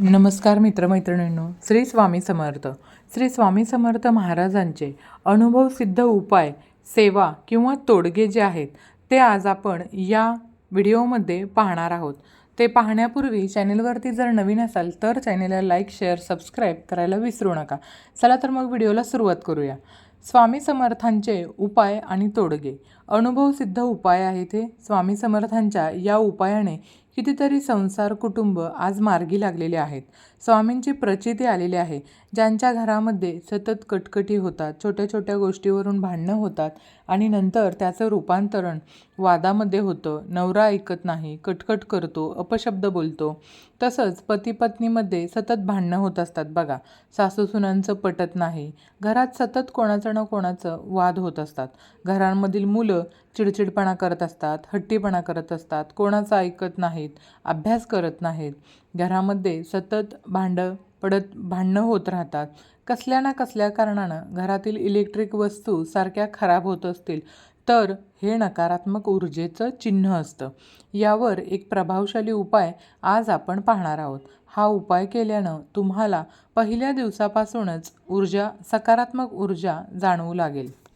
नमस्कार मित्रमैत्रिणींनो श्री स्वामी समर्थ. श्री स्वामी समर्थ महाराजांचे अनुभवसिद्ध उपाय सेवा किंवा तोडगे जे आहेत ते आज आपण या व्हिडिओमध्ये पाहणार आहोत. ते पाहण्यापूर्वी चॅनेलवरती जर नवीन असाल तर चॅनेलला लाईक शेअर सबस्क्राईब करायला विसरू नका. चला तर मग व्हिडिओला सुरुवात करूया. स्वामी समर्थांचे उपाय आणि तोडगे. अनुभवसिद्ध उपाय आहेत हे. स्वामी समर्थांच्या या उपायाने कितीतरी संसार कुटुंब आज मार्गी लागलेले आहेत. स्वामींची प्रचिती आलेली आहे. ज्यांच्या घरामध्ये सतत कटकटी होतात छोट्या छोट्या गोष्टीवरून भांडणं होतात आणि नंतर त्याचं रूपांतरण वादामध्ये होतं. नवरा ऐकत नाही कटकट करतो अपशब्द बोलतो. तसंच पतीपत्नीमध्ये सतत भांडणं होत असतात बघा. सासूसुनांचं पटत नाही. घरात सतत कोणाचं ना कोणाचं वाद होत असतात. घरांमधील मुलं चिडचिडपणा करत असतात हट्टीपणा करत असतात. कोणाचं ऐकत नाहीत अभ्यास करत नाहीत. घरामध्ये सतत भांडं पडत भांडणं होत राहतात. कसल्या ना कसल्या कारणानं घरातील इलेक्ट्रिक वस्तू सारख्या खराब होत असतील तर हे नकारात्मक ऊर्जेचं चिन्ह असतं. यावर एक प्रभावशाली उपाय आज आपण पाहणार आहोत. हा उपाय केल्यानं तुम्हाला पहिल्या दिवसापासूनच ऊर्जा सकारात्मक ऊर्जा जाणवू लागेल.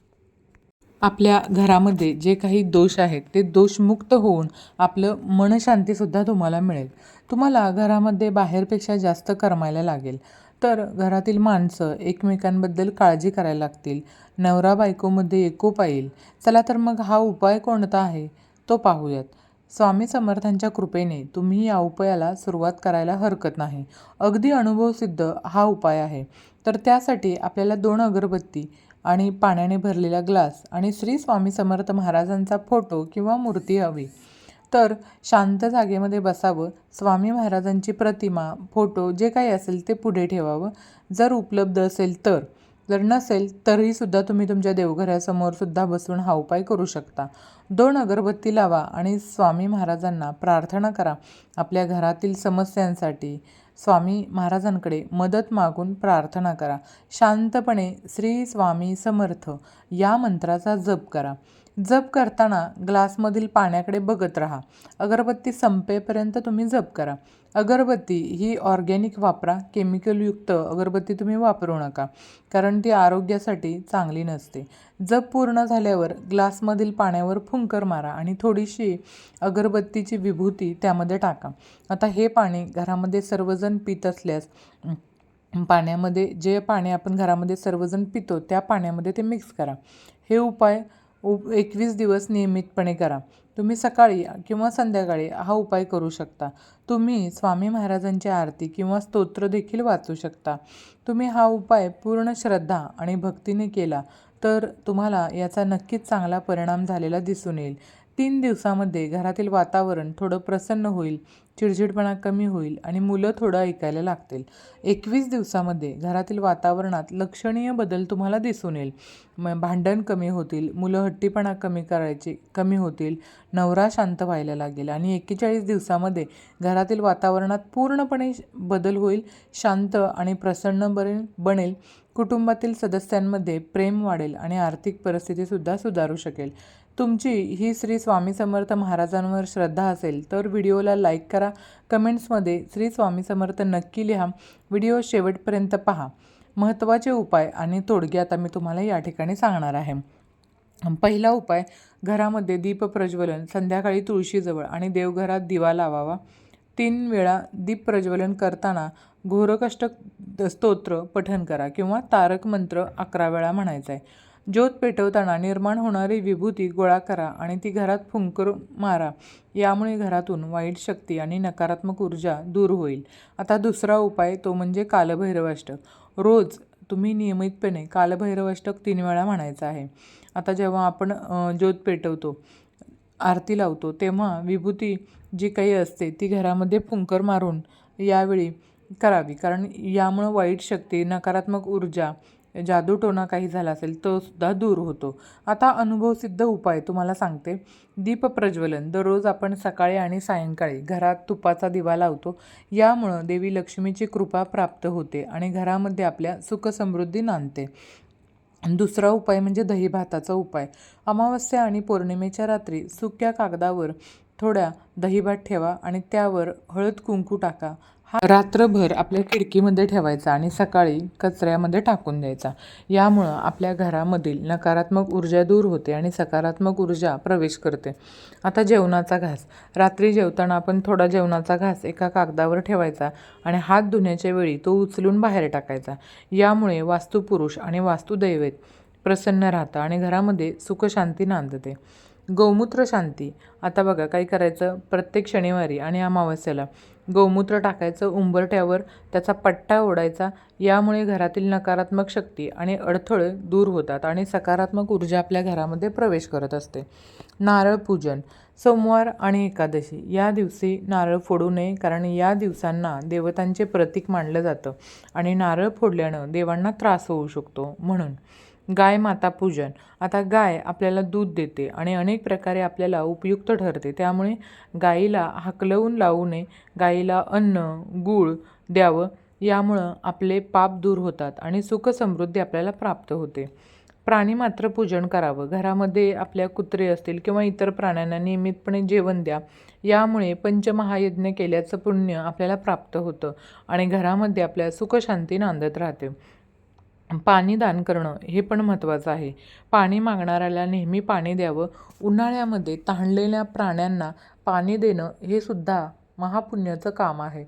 आपल्या घरामध्ये जे काही दोष आहेत ते दोषमुक्त होऊन आपलं मनशांतीसुद्धा तुम्हाला मिळेल. तुम्हाला घरामध्ये बाहेरपेक्षा जास्त करमायला लागेल. तर घरातील माणसं एकमेकांबद्दल काळजी करायला लागतील. नवरा बायकोमध्ये एकोपा येईल चला तर मग हा उपाय कोणता आहे? तो पाहूयात. स्वामी समर्थांच्या कृपेने तुम्ही या उपायाला सुरुवात करायला हरकत नाही. अगदी अनुभवसिद्ध हा उपाय आहे. तर त्यासाठी आपल्याला दोन अगरबत्ती आणि पाण्याने भरलेला ग्लास आणि श्री स्वामी समर्थ महाराजांचा फोटो किंवा मूर्ती हवी. तर शांत जागेमध्ये बसावं स्वामी महाराजांची प्रतिमा फोटो जे काही असेल ते पुढे ठेवावं. जर उपलब्ध असेल तर. जर नसेल तरीसुद्धा तुम्ही तुमच्या देवघरासमोर सुद्धा बसून हा उपाय करू शकता. दोन अगरबत्ती लावा आणि स्वामी महाराजांना प्रार्थना करा. आपल्या घरातील समस्यांसाठी स्वामी महाराजांकडे मदत मागून प्रार्थना करा. शांतपणे श्री स्वामी समर्थ या मंत्राचा जप करा. जप करताना ग्लासमधील पाण्याकडे बघत राहा. अगरबत्ती संपेपर्यंत तुम्ही जप करा. अगरबत्ती ही ऑर्गॅनिक वापरा केमिकलयुक्त अगरबत्ती तुम्ही वापरू नका कारण ती आरोग्यासाठी चांगली नसते. जप पूर्ण झाल्यावर ग्लासमधील पाण्यावर फुंकर मारा आणि थोडीशी अगरबत्तीची विभूती त्यामध्ये टाका. आता हे पाणी घरामध्ये सर्वजण पित असल्यास पाण्यामध्ये जे पाणी आपण घरामध्ये सर्वजण पितो त्या पाण्यामध्ये ते मिक्स करा. हे उपाय उप एकवीस दिवस नियमितपणे करा. तुम्ही सकाळी किंवा संध्याकाळी हा उपाय करू शकता. तुम्ही स्वामी महाराजांची आरती किंवा स्तोत्र देखील वाचू शकता. तुम्ही हा उपाय पूर्ण श्रद्धा आणि भक्तीने केला तर तुम्हाला याचा नक्कीच चांगला परिणाम झालेला दिसून येईल. तीन दिवसामध्ये घरातील वातावरण थोडं प्रसन्न होईल चिडचिडपणा कमी होईल आणि मुलं थोडं ऐकायला लागतील. एकवीस दिवसामध्ये घरातील वातावरणात लक्षणीय बदल तुम्हाला दिसून येईल. म भांडण कमी होतील मुलं हट्टीपणा कमी करायचे कमी होतील नवरा शांत व्हायला लागेल आणि एक्केचाळीस दिवसामध्ये घरातील वातावरणात पूर्णपणे बदल होईल शांत आणि प्रसन्न बनेल बनेल. कुटुंबातील सदस्यांमध्ये प्रेम वाढेल आणि आर्थिक परिस्थितीसुद्धा सुधारू शकेल. तुमची ही श्री स्वामी समर्थ महाराजांवर श्रद्धा असेल तर व्हिडिओला लाईक करा. कमेंट्समध्ये श्री स्वामी समर्थ नक्की लिहा. व्हिडिओ शेवटपर्यंत पहा. महत्त्वाचे उपाय आणि तोडगे आता मी तुम्हाला या ठिकाणी सांगणार आहे. पहिला उपाय घरामध्ये दीप प्रज्वलन. संध्याकाळी तुळशीजवळ आणि देवघरात दिवा लावावा. तीन वेळा दीप प्रज्वलन करताना घोरकष्ट स्तोत्र पठन करा किंवा तारक मंत्र अकरा वेळा म्हणायचा आहे ज्योत पेटवताना निर्माण होणारी विभूती गोळा करा आणि ती घरात फुंकर मारा. यामुळे घरातून वाईट शक्ती आणि नकारात्मक ऊर्जा दूर होईल. आता दुसरा उपाय तो म्हणजे कालभैरवाष्टक. रोज तुम्ही नियमितपणे कालभैरवाष्टक तीन वेळा म्हणायचं आहे. आता जेव्हा आपण ज्योत पेटवतो आरती लावतो तेव्हा विभूती जी काही असते ती घरामध्ये फुंकर मारून यावेळी करावी. कारण यामुळं वाईट शक्ती नकारात्मक ऊर्जा जादूटोणा काही झाला असेल तो सुद्धा दूर होतो. आता अनुभवसिद्ध उपाय तुम्हाला सांगते. दीप प्रज्वलन दररोज आपण सकाळी आणि सायंकाळी घरात तुपाचा दिवा लावतो. यामुळं देवी लक्ष्मीची कृपा प्राप्त होते आणि घरामध्ये आपल्या सुखसमृद्धी नांदते. दुसरा उपाय म्हणजे दही भाताचा उपाय. अमावस्या आणि पौर्णिमेच्या रात्री सुक्या कागदावर थोड्या दहीभात ठेवा आणि त्यावर हळद कुंकू टाका. हा रात्रभर आपल्या खिडकीमध्ये ठेवायचा आणि सकाळी कचऱ्यामध्ये टाकून द्यायचा. यामुळं आपल्या घरामधील नकारात्मक ऊर्जा दूर होते आणि सकारात्मक ऊर्जा प्रवेश करते. आता जेवणाचा घास. रात्री जेवताना आपण थोडा जेवणाचा घास एका कागदावर ठेवायचा आणि हात धुण्याच्या वेळी तो उचलून बाहेर टाकायचा. यामुळे वास्तुपुरुष आणि वास्तुदैवत प्रसन्न राहतं आणि घरामध्ये सुखशांती नांदते. गौमूत्र शांती. आता बघा काय करायचं? प्रत्येक शनिवारी आणि अमावस्येला गौमूत्र टाकायचं उंबरट्यावर त्याचा पट्टा ओढायचा. यामुळे घरातील नकारात्मक शक्ती आणि अडथळे दूर होतात आणि सकारात्मक ऊर्जा आपल्या घरामध्ये प्रवेश करत असते. नारळ पूजन सोमवार आणि एकादशी. या दिवशी नारळ फोडू नये कारण या दिवसांना देवतांचे प्रतीक मानलं जातं आणि नारळ फोडल्यानं देवांना त्रास होऊ शकतो. म्हणून गाय माता पूजन. आता गाय आपल्याला दूध देते आणि अनेक प्रकारे आपल्याला उपयुक्त ठरते. त्यामुळे गाईला हाकलवून लावू नये गाईला अन्न गूळ द्यावं यामुळं आपले पाप दूर होतात आणि सुखसमृद्धी आपल्याला प्राप्त होते. प्राणी मात्र पूजन करावं. घरामध्ये आपल्या कुत्रे असतील किंवा इतर प्राण्यांना नियमितपणे जेवण द्या. यामुळे पंचमहायज्ञ केल्याचं पुण्य आपल्याला प्राप्त होतं आणि घरामध्ये आपल्या सुखशांती नांदत राहते. पाणी दान करणं हे पण महत्त्वाचं आहे. पाणी मागणाऱ्याला नेहमी पाणी द्यावं. उन्हाळ्यामध्ये तहानलेल्या प्राण्यांना पाणी देणं हे सुद्धा महापुण्याचं काम आहे.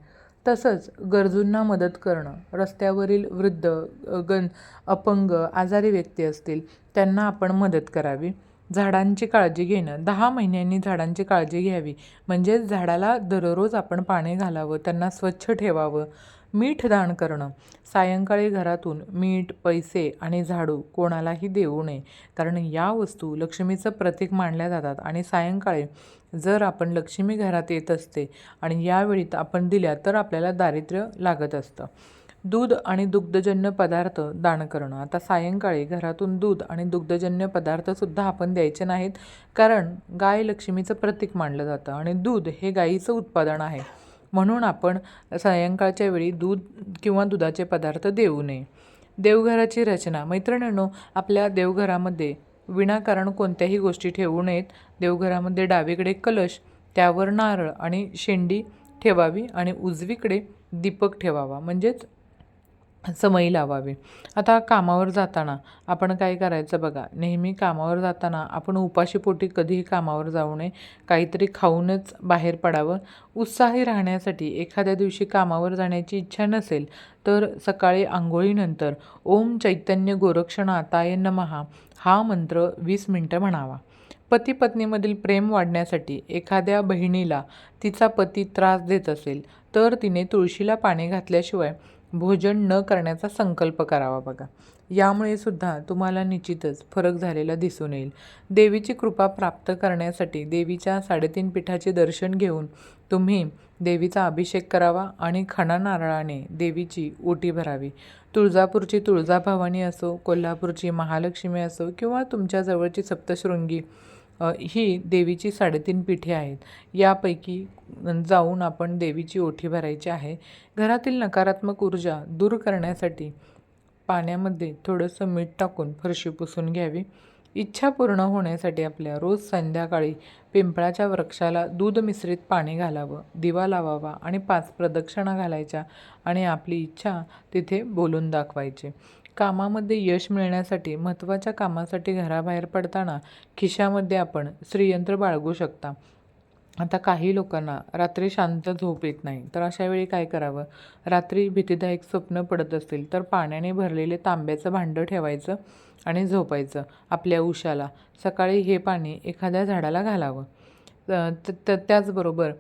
तसंच गरजूंना मदत करणं रस्त्यावरील वृद्ध अ, गण अपंग आजारी व्यक्ती असतील त्यांना आपण मदत करावी. झाडांची काळजी घेणं दहा महिन्यांनी झाडांची काळजी घ्यावी. म्हणजेच झाडाला दररोज आपण पाणी घालावं त्यांना स्वच्छ ठेवावं. मीठ दान करणं. सायंकाळी घरातून मीठ पैसे आणि झाडू कोणालाही देऊ नये. कारण या वस्तू लक्ष्मीचं प्रतीक मानल्या जातात आणि सायंकाळी जर आपण लक्ष्मी घरात येत असते आणि यावेळी आपण दिल्या तर आपल्याला दारिद्र्य लागत असतं. दूध आणि दुग्धजन्य पदार्थ दान करणं. आता सायंकाळी घरातून दूध आणि दुग्धजन्य पदार्थसुद्धा आपण द्यायचे नाहीत. कारण गाय लक्ष्मीचं प्रतीक मानलं जातं आणि दूध हे गाईचं उत्पादन आहे. म्हणून आपण सायंकाळच्या वेळी दूध किंवा दुधाचे पदार्थ देऊ नये. देवघराची रचना. मैत्रिणींनो आपल्या देवघरामध्ये विनाकारण कोणत्याही गोष्टी ठेवू नयेत. देवघरामध्ये डावीकडे कलश त्यावर नारळ आणि शेंडी ठेवावी आणि उजवीकडे दीपक ठेवावा. म्हणजेच समई लावावी. आता कामावर जाताना आपण काय करायचं बघा नेहमी कामावर जाताना आपण उपाशीपोटी कधीही कामावर जाऊ नये काहीतरी खाऊनच बाहेर पडावं. उत्साही राहण्यासाठी एखाद्या दिवशी कामावर जाण्याची इच्छा नसेल तर सकाळी आंघोळीनंतर ओम चैतन्य गोरक्षणाताय नमहा हा मंत्र वीस मिनटं म्हणावा. पती पत्नीमधील प्रेम वाढण्यासाठी एखाद्या बहिणीला तिचा पती त्रास देत असेल तर तिने तुळशीला पाणी घातल्याशिवाय भोजन न करण्याचा संकल्प करावा बघा. यामुळे सुद्धा तुम्हाला निश्चितच फरक झालेला दिसून येईल. देवीची कृपा प्राप्त करण्यासाठी देवीच्या साडेतीन पीठाचे दर्शन घेऊन तुम्ही देवीचा अभिषेक करावा आणि खणा नारळाने देवीची ओटी भरावी. तुळजापूरची तुळजाभवानी असो कोल्हापूरची महालक्ष्मी असो किंवा तुमच्या जवळची सप्तशृंगी ही देवीची साडेतीन पिठे आहेत. यापैकी जाऊन आपण देवीची ओठी भरायची आहे. घरातील नकारात्मक ऊर्जा दूर करण्यासाठी पाण्यामध्ये थोडंसं मीठ टाकून फरशी पुसून घ्यावी. इच्छा पूर्ण होण्यासाठी आपल्या रोज संध्याकाळी पिंपळाच्या वृक्षाला दूध मिश्रित पाणी घालावं दिवा लावावा आणि पाच प्रदक्षिणा घालायच्या आणि आपली इच्छा तिथे बोलून दाखवायची. कामामध्ये यश मिळण्यासाठी महत्त्वाच्या कामासाठी घराबाहेर पडताना खिशामध्ये आपण श्रीयंत्र बाळगू शकता. आता काही लोकांना रात्री शांत झोप येत नाही तर अशा वेळी काय करावं? रात्री भीतीदायक स्वप्न पडत असतील तर पाण्याने भरलेले तांब्याचं भांडं ठेवायचं आणि झोपायचं आपल्या उशाला. सकाळी हे पाणी एखाद्या झाडाला घालावं. त- त- त्याचबरोबर